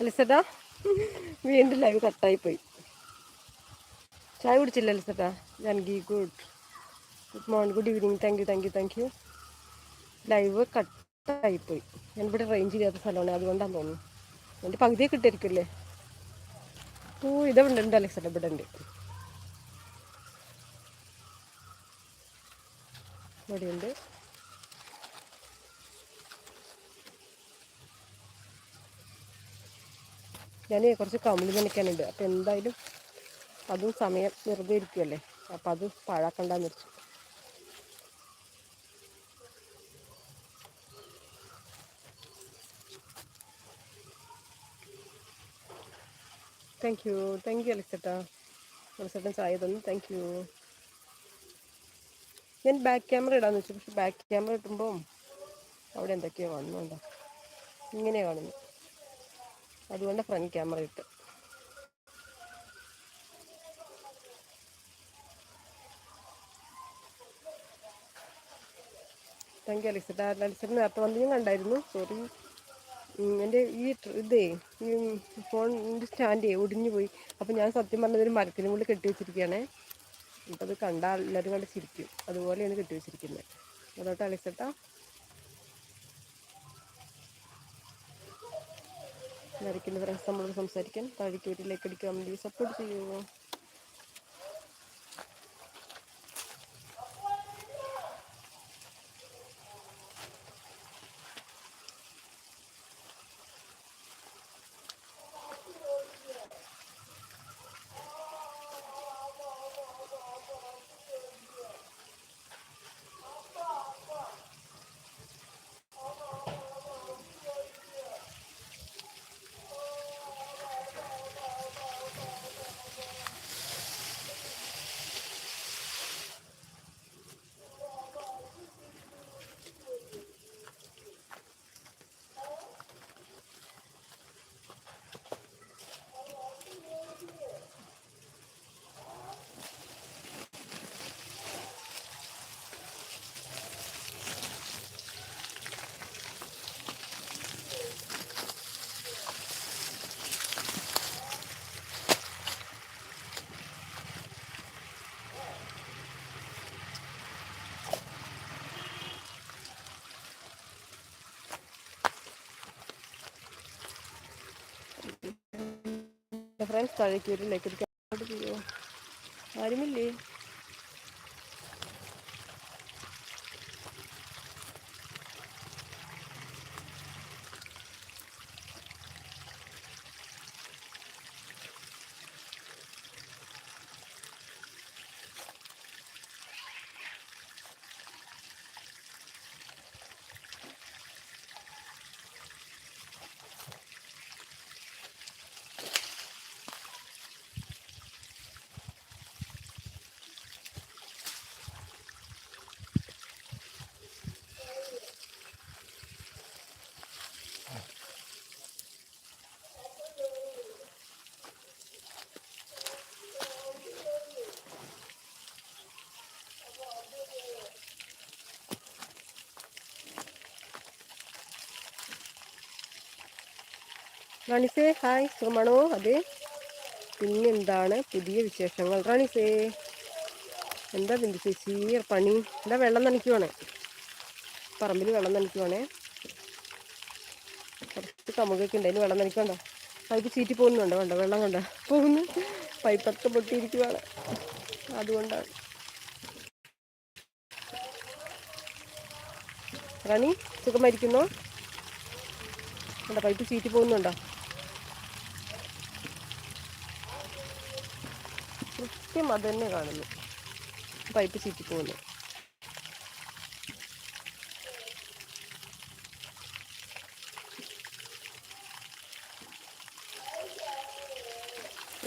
അലിസട്ടാ. വീണ്ടും ലൈവ് കട്ടായി പോയി. ചായ കുടിച്ചില്ല അലിസട്ട. ഞാൻ ghee good. Good morning good evening. Thank you thank you thank you live കട്ടായി പോയി. ഞാൻ ഇവിടെ റേഞ്ച് ഇല്ലാത്ത സ്ഥലമാണ്. അതുകൊണ്ടാണ് തോന്നുന്നു. എന്റെ പകുതിയെ കിട്ടിയിരിക്കില്ലേ ഓ ഇതവിടെ ഉണ്ട് അലക്സട്ട ഇവിടെ ഉണ്ട്. ഇവിടെയുണ്ട്. ഞാൻ കുറച്ച് കമ്പിളി നനയ്ക്കാനുണ്ട്. അപ്പോൾ എന്തായാലും അതും സമയം വെറുതെ ഇരിക്കുമല്ലേ അപ്പം അത് പാഴാക്കണ്ടെന്ന് വെച്ചു. താങ്ക് യു താങ്ക് യു അലക്സേട്ടാ. അലക്സേട്ടൻ ചായ തന്നു. താങ്ക് യു ഞാൻ ബാക്ക് ക്യാമറ ഇടാന്ന് വെച്ചു. പക്ഷെ ബാക്ക് ക്യാമറ ഇട്ടുമ്പോൾ അവിടെ എന്തൊക്കെയോ വന്നുണ്ടോ. ഇങ്ങനെ കാണുന്നു. അതുകൊണ്ട് ഫ്രണ്ട് ക്യാമറ ഇട്ട്. താങ്ക് യു അലക്സേട്ടാ അലക്സേട്ടൻ നേരത്തെ വന്ന് ഞാൻ കണ്ടായിരുന്നു സോറി എന്റെ ഈ ഇതേ ഈ ഫോണിന്റെ സ്റ്റാൻഡേ ഒടിഞ്ഞു പോയി. അപ്പോൾ ഞാൻ സത്യം പറഞ്ഞതൊരു മരത്തിനും കൂടി കെട്ടി വെച്ചിരിക്കുകയാണേ. അപ്പോൾ അത് കണ്ടാൽ എല്ലാവരും കണ്ട് ചിരിക്കും. അതുപോലെയാണ് കെട്ടി വെച്ചിരിക്കുന്നത്. അതോട്ട് അലക്സേട്ടാ വരയ്ക്കുന്ന ഫ്രണ്ട്സ് നമ്മളോട് സംസാരിക്കാൻ താഴേക്ക് ഒരു ലൈക്ക് അടിക്കാൻ വേണ്ടി സപ്പോർട്ട് ചെയ്യുമോ ഫ്രണ്ട്സ് താഴേക്ക് ഒരു ലൈക്ക് അടിക്കാൻ സപ്പോർട്ട് ചെയ്യുമോ ആരുമില്ലേ റാണിസേ ഹായ്. സുഖമാണോ? അതെ. പിന്നെന്താണ് പുതിയ വിശേഷങ്ങൾ? റണിസേ എന്താ ബിന്ദു ചേച്ചി? പണി. എന്താ വെള്ളം നനയ്ക്കുവാണ്? പറമ്പിൽ വെള്ളം നനയ്ക്കുവാണേ. കുറച്ച് കമുകൊക്കെ ഉണ്ട്. അതിന് വെള്ളം നനയ്ക്കണ്ട. പൈപ്പ് ചീറ്റി പോകുന്നുണ്ട്? വേണ്ട വെള്ളം കൊണ്ട പോകുന്നു. പൈപ്പൊക്കെ പൊട്ടിയിരിക്കുവാണ്. അതുകൊണ്ടാണ്. റാണി സുഖമായിരിക്കുന്നോ? എന്താ പൈപ്പ് ചീറ്റി പോകുന്നുണ്ടോ? കൃത്യം അത് തന്നെ കാണുന്നു. പൈപ്പ് ചീറ്റി പോകുന്നു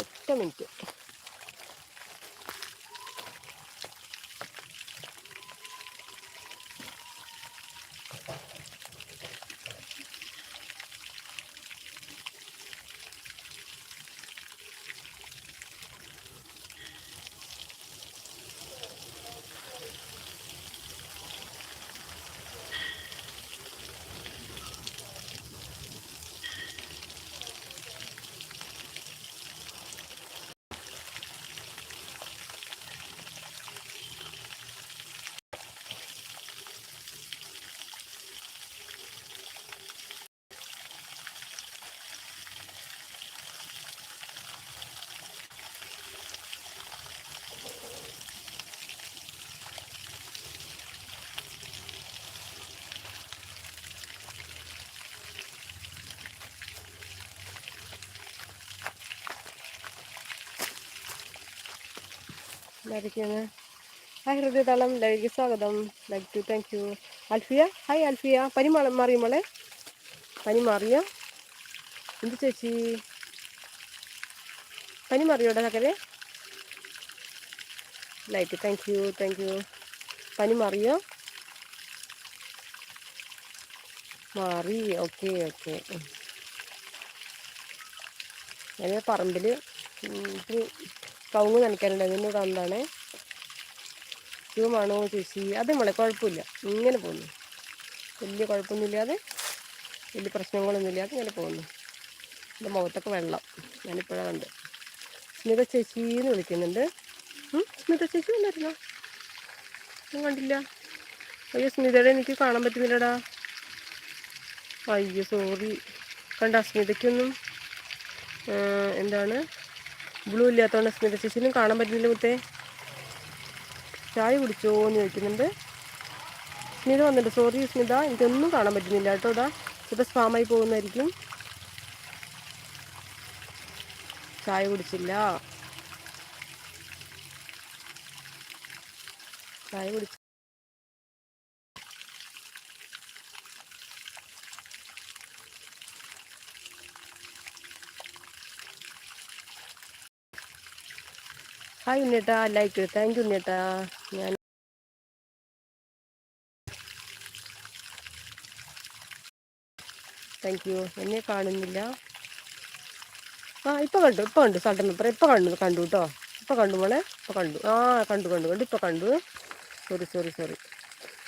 ഒറ്റ മിനിറ്റ്. ആരൊക്കെയാണ് ഹായ് ഹൃദയതാളം ലൈക്ക് സ്വാഗതം. Like two thank you Alfiya hi Alfiya. പനി മാറിയോ മോളെ. പനി മാറിയോ? എന്ത് ചേച്ചി? പനി മാറിയോടെ സക്കരെ like thank you thank you പനി മാറിയോ? മാറി ഓക്കെ ഓക്കെ ഞാൻ പറമ്പിൽ കവുങ്ങ് നനയ്ക്കാറുണ്ട്. എന്നോട് വന്നതാണേ സുഖമാണോ ചേച്ചി? അതെ മോളെ കുഴപ്പമില്ല. ഇങ്ങനെ പോകുന്നു. വലിയ കുഴപ്പമൊന്നുമില്ലാതെ വലിയ പ്രശ്നങ്ങളൊന്നുമില്ലാതെ ഇങ്ങനെ പോകുന്നു. എന്റെ മുഖത്തൊക്കെ വെള്ളം. ഞാനിപ്പോഴാണ് കണ്ട്. സ്മിത ചേച്ചി എന്ന് വിളിക്കുന്നുണ്ട്. സ്മിത ചേച്ചി വന്നായിരുന്നോ ഞാൻ കണ്ടില്ല. അയ്യോ സ്മിതയുടെ എനിക്ക് കാണാൻ പറ്റുന്നില്ലടാ. അയ്യോ സോറി കണ്ട സ്മിതയ്ക്കൊന്നും എന്താണ്? ബ്ലൂ ഇല്ലാത്തതുകൊണ്ട് സ്മിത ചേച്ചിനും കാണാൻ പറ്റുന്നില്ല മുത്തേ. ചായ കുടിച്ചോ എന്ന് ചോദിക്കുന്നുണ്ട്. സ്മിത വന്നിട്ട് സോറി സ്മിത എനിക്കൊന്നും കാണാൻ പറ്റുന്നില്ല കേട്ടോ ഇതാ ഇപ്പോൾ സ്പാമായി പോകുന്നതായിരിക്കും. ചായ കുടിച്ചില്ല. ചായ കുടിച്ചു ഹായ് ഉണ്ണേട്ടാ ലൈക്ക് താങ്ക് യു ഉണ്ണേട്ടാ ഞാൻ താങ്ക് യു എന്നെ കാണുന്നില്ല. ആ ഇപ്പം കണ്ടു ഇപ്പം കണ്ടു. സൾട്ടൻ പേപ്പർ ഇപ്പം കണ്ടു കണ്ടു കേട്ടോ ഇപ്പം കണ്ടു മോളെ ഇപ്പം കണ്ടു. ആ കണ്ടു കണ്ടു കണ്ടു. ഇപ്പം കണ്ടു. സോറി സോറി സോറി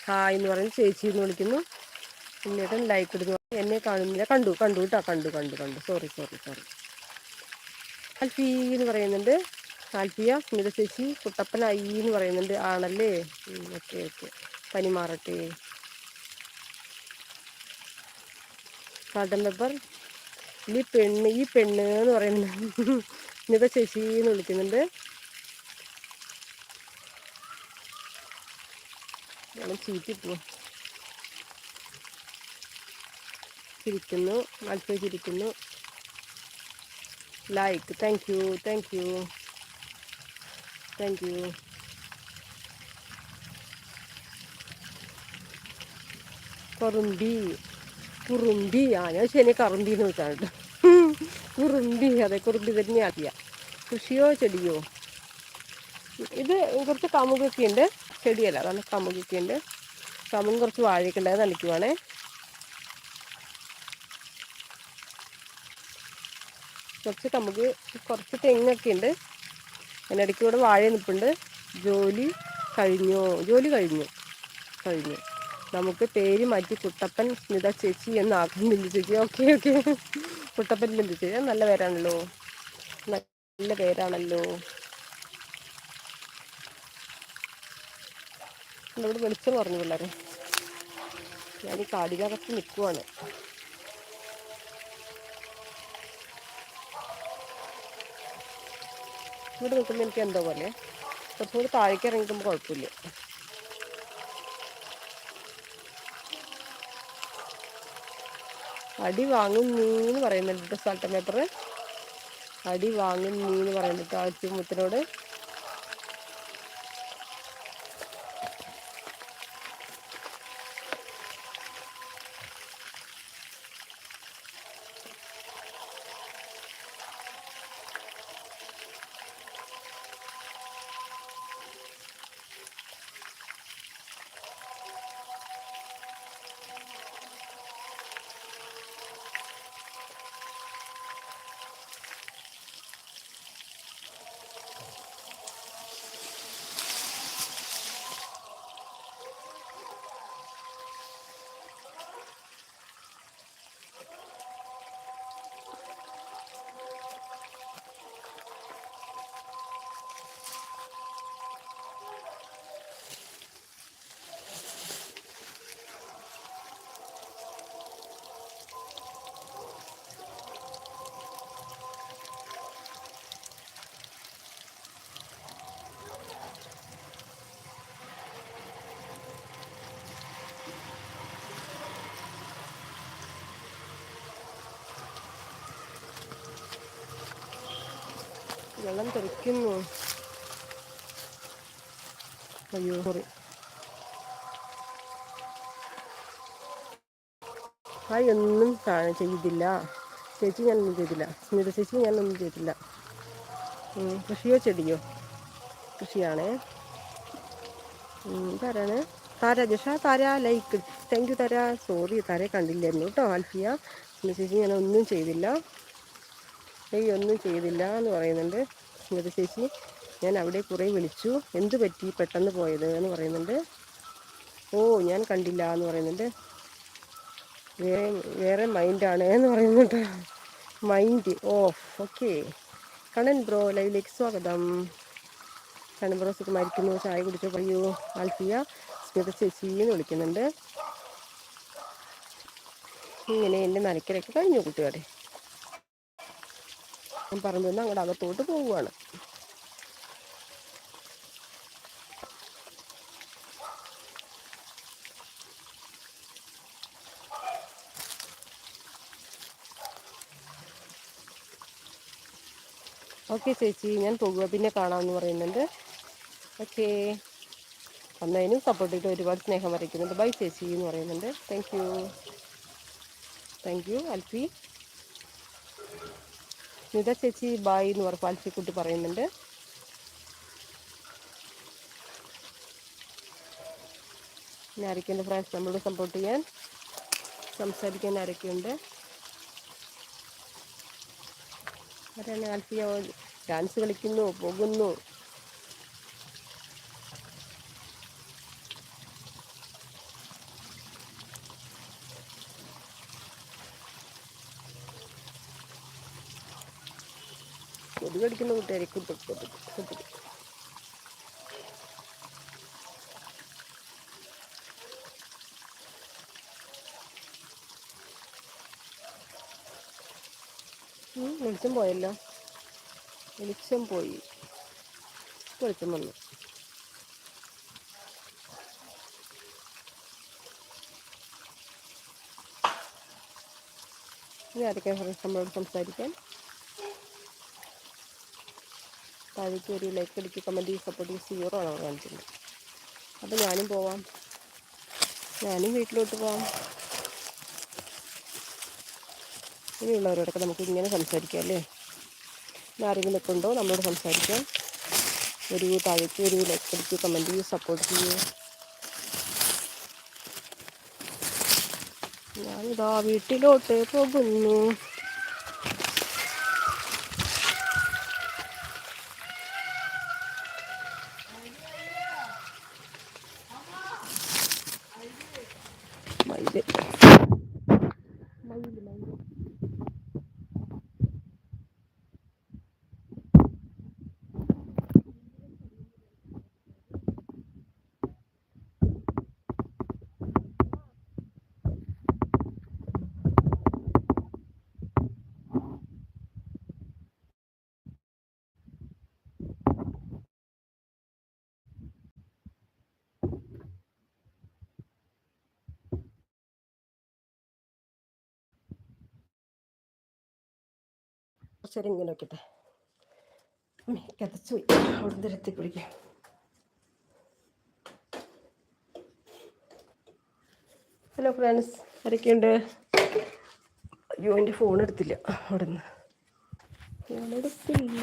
ഹായ് എന്ന് പറഞ്ഞ് ചേച്ചി എന്ന് വിളിക്കുന്നു. ഉണ്ണേട്ടൻ ലൈക്ക് ഇടുന്നു. എന്നെ കാണുന്നില്ല. കണ്ടു കണ്ടു കേട്ടോ കണ്ടു കണ്ടു കണ്ടു. സോറി സോറി സോറി അൽഫി എന്ന് പറയുന്നുണ്ട്. ആൽഫിയ സ്മിത ചേച്ചി കുട്ടപ്പൻ ഐ എന്ന് പറയുന്നുണ്ട്. ആണല്ലേ? Okay okay. പനി മാറട്ടെ. കാർഡൻ പെപ്പർ ഈ പെണ്ണ് ഈ പെണ്ണ് എന്ന് പറയുന്നത് സ്മിത ചേച്ചി എന്ന് വിളിക്കുന്നുണ്ട്. ചീറ്റിപ്പോ ചിരിക്കുന്നു ആൽഫിയ ചിരിക്കുന്നു. Like thank you thank you thank you കുറുമ്പി. കുറുമ്പി. ആ ഞാൻ ശനി കറുമ്പി എന്ന് വെച്ചാണ് കുറുമ്പി അതെ കുറുമ്പി തന്നെ ആക്കിയ കൃഷിയോ ചെടിയോ? ഇത് കുറച്ച് കമുകൊക്കെ ഉണ്ട്. ചെടിയല്ല നല്ല കമുകൊക്കെ ഉണ്ട്. കമുകും കുറച്ച് വാഴയൊക്കെ ഉണ്ടായത് നനയ്ക്കുവാണേ. കുറച്ച് കമുക് കുറച്ച് തെങ്ങൊക്കെ ഉണ്ട്. അതിനിടയ്ക്ക് ഇവിടെ വാഴ നിൽപ്പുണ്ട്. ജോലി കഴിഞ്ഞോ. ജോലി കഴിഞ്ഞു. കഴിഞ്ഞു. നമുക്ക് പേര് മാറ്റി കുട്ടപ്പൻ സ്മിത ചേച്ചി എന്നാക്കും ബിന്ദു ചേച്ചി. Okay okay. കുട്ടപ്പൻ ബിന്ദു ചേച്ചി. നല്ല പേരാണല്ലോ. നല്ല പേരാണല്ലോ. ഇവിടെ വെളിച്ചം പറഞ്ഞു പിള്ളേരെ. ഞാൻ ഈ കാടിനകത്ത് നിൽക്കുവാണ്. ഇവിടെ നിൽക്കുമ്പോൾ എനിക്ക് എന്തോ പോലെ. കുറച്ചുകൂടി താഴേക്ക് ഇറങ്ങിക്കുമ്പോൾ കുഴപ്പമില്ല. അടി വാങ്ങും നീന്ന് പറയുന്നുണ്ട് സാൾട്ടൻ പേപ്പർ അടി വാങ്ങും നീന്ന് പറയുന്നുണ്ട് കേട്ടോ മുത്തിനോട് വെള്ളം തെറിക്കുന്നു. അയ്യോ സോറി ഒന്നും ചെയ്തില്ല. ചേച്ചി ഞാനൊന്നും ചെയ്തില്ല. സ്മിത ചേച്ചി ഞാനൊന്നും ചെയ്തില്ല. കൃഷിയോ ചെടിയോ? കൃഷിയാണേ. ഇതാരാണ്? Thara Jasha Thara like. Thank you Thara. Sorry Thara കണ്ടില്ലായിരുന്നു കേട്ടോ ആൽഫിയ സ്മിത ചേച്ചി ഞാനൊന്നും ചെയ്തില്ല. ഏയ് ഒന്നും ചെയ്തില്ല എന്ന് പറയുന്നുണ്ട്. സ്മിത ഞാൻ അവിടെ കുറേ വിളിച്ചു. എന്ത് പറ്റി? പെട്ടെന്ന് പോയത് എന്ന് പറയുന്നുണ്ട്. ഓ ഞാൻ കണ്ടില്ല എന്ന് പറയുന്നുണ്ട്. വേറെ വേറെ മൈൻഡാണ് എന്ന് പറയുന്നുണ്ട്. Mind off okay Kannan bro ലൈവിലേക്ക് സ്വാഗതം. കണ്ണൻ ബ്രോ സുഖമായിരിക്കുന്നു? ചായ കുടിച്ചോ? പറയൂ. ആൽഫിയ സ്മിത എന്ന് വിളിക്കുന്നുണ്ട്. ഇങ്ങനെ എന്റെ നനയ്ക്കലൊക്കെ കഴിഞ്ഞു കുട്ടികളെ ഞാൻ പറമ്പിൽ നിന്ന് അങ്ങോട്ട് അകത്തോട്ട് പോവുകയാണ് ഓക്കെ ചേച്ചി ഞാൻ പോകുക പിന്നെ കാണാമെന്ന് പറയുന്നുണ്ട്. ഓക്കെ. വന്നതിനും സപ്പോർട്ട് ചെയ്ത് ഒരുപാട് സ്നേഹം അറിയിക്കുന്നുണ്ട്. ബൈ ചേച്ചി എന്ന് പറയുന്നുണ്ട്. Thank you thank you Alfi. Smitha ചേച്ചി ബായ് എന്ന് പറഞ്ഞ പാലിച്ചിക്കുട്ടി പറയുന്നുണ്ട്. പിന്നെ ഫ്രാൻസ് നമ്മളോട് സപ്പോർട്ട് ചെയ്യാൻ സംസാരിക്കാൻ ആരൊക്കെയുണ്ട് ആരാണ് ആൽഫിയ ഡാൻസ് കളിക്കുന്നു പോകുന്നു. കടിക്കുന്ന കൂട്ടുകാരെ കൊതുക് കൊതുക് കൊതുക് വെളിച്ചം പോയല്ലോ. വെളിച്ചം പോയി. വെളിച്ചം വന്നു. ഇനി ആരൊക്കെ നമ്മളോട് സംസാരിക്കാൻ? താഴേക്ക് ഒരു ലൈക്ക് അടിക്കുക കമന്റ് ചെയ്ത് സപ്പോർട്ട് ചെയ്ത് സീറോ ആണ് കാണിച്ചിട്ടുണ്ട് അപ്പോൾ ഞാനും പോവാം. ഞാനും വീട്ടിലോട്ട് പോവാം. ഇനിയുള്ളവരോടൊക്കെ നമുക്ക് ഇങ്ങനെ സംസാരിക്കാം അല്ലേ? ആരെങ്കിലും ഒക്കെ ഉണ്ടോ നമ്മളോട് സംസാരിക്കാം. ഒരു താഴേക്ക് ഒരു ലൈക്ക് അടിക്കുക കമന്റ് ചെയ്ത് സപ്പോർട്ട് ചെയ്യൂ. ഞാനിതാ വീട്ടിലോട്ട് പോകുന്നു. まいで。കുറച്ചേരം ഇങ്ങനെ വെക്കട്ടെ കതച്ചു അവിടുന്ന് എത്തി പിടിക്കാം ഹലോ ഫ്രണ്ട്സ് ആരൊക്കെയുണ്ട്? അയ്യോ എന്റെ ഫോൺ എടുത്തില്ല. അവിടുന്ന്. ഫോൺ എടുത്തില്ല.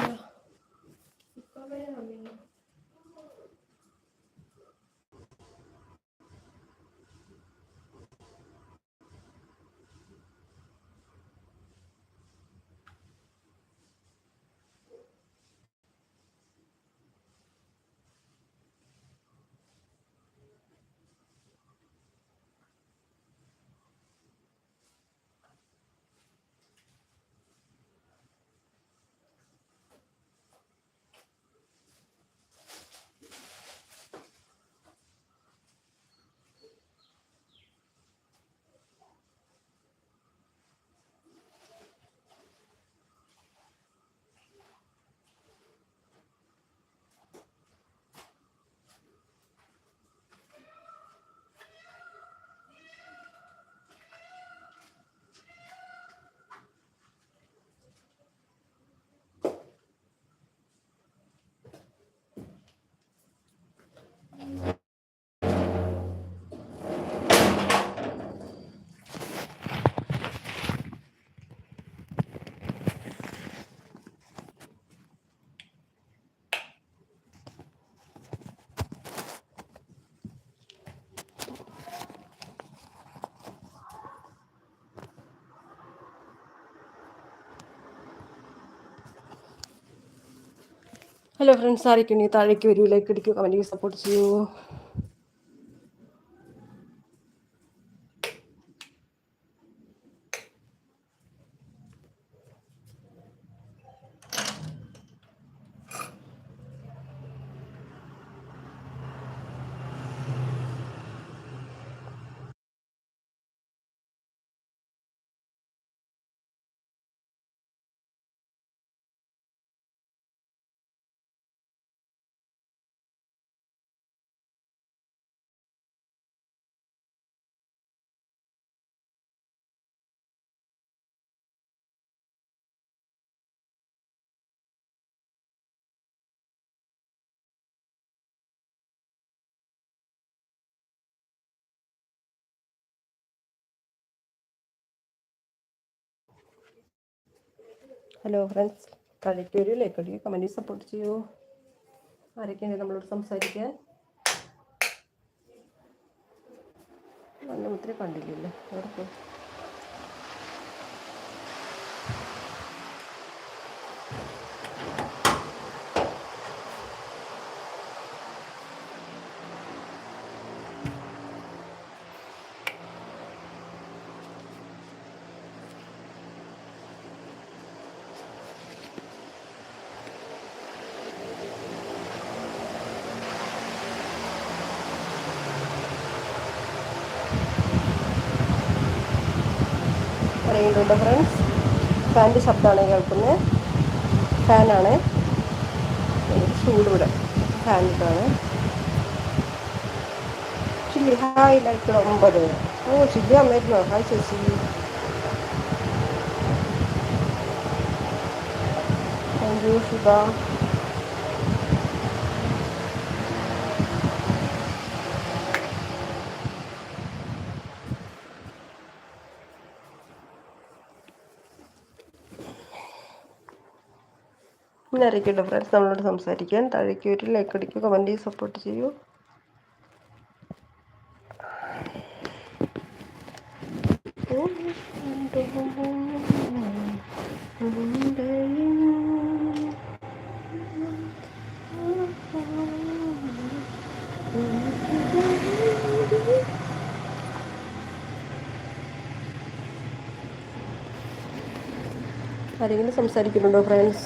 ഹലോ ഫ്രണ്ട്സ് ആരൊക്കെ ഉണ്ടെങ്കിൽ താഴേക്ക് വരൂ. ലൈക്ക് അടിക്കൂ കമന്റ് സപ്പോർട്ട് ചെയ്യൂ. ഹലോ ഫ്രണ്ട്സ് താഴേക്ക് വരൂ ലൈക്ക് അടിക്കൂ കമന്റ് സപ്പോർട്ട് ചെയ്യൂ. ആരൊക്കെയാണ് നമ്മളോട് സംസാരിക്കാൻ? നല്ല ഒത്തിരി കണ്ടില്ലല്ലോ. എവിടെ പറയുന്നുണ്ട് ഫ്രണ്ട്സ് ഫാന്റെ ശബ്ദമാണ് കേൾക്കുന്നത്. ഫാനാണ് ചൂട് ഫാനിട്ടാണ് ചില്ലി ഹായ് ലൈക്ക് ഒമ്പത്. ഓ ചില്ലി അമ്മയായിരുന്നോ ഹായ് ചേച്ചി. താങ്ക് യു സുധ പിന്നെ അറിയിക്കട്ടെ ഫ്രണ്ട്സ് നമ്മളോട് സംസാരിക്കാൻ. താഴേക്ക് ഒരു ലൈക്ക് അടിക്കുക കമന്റ് ചെയ്ത് സപ്പോർട്ട് ചെയ്യൂ ആരെങ്കിലും സംസാരിക്കുന്നുണ്ടോ ഫ്രണ്ട്സ്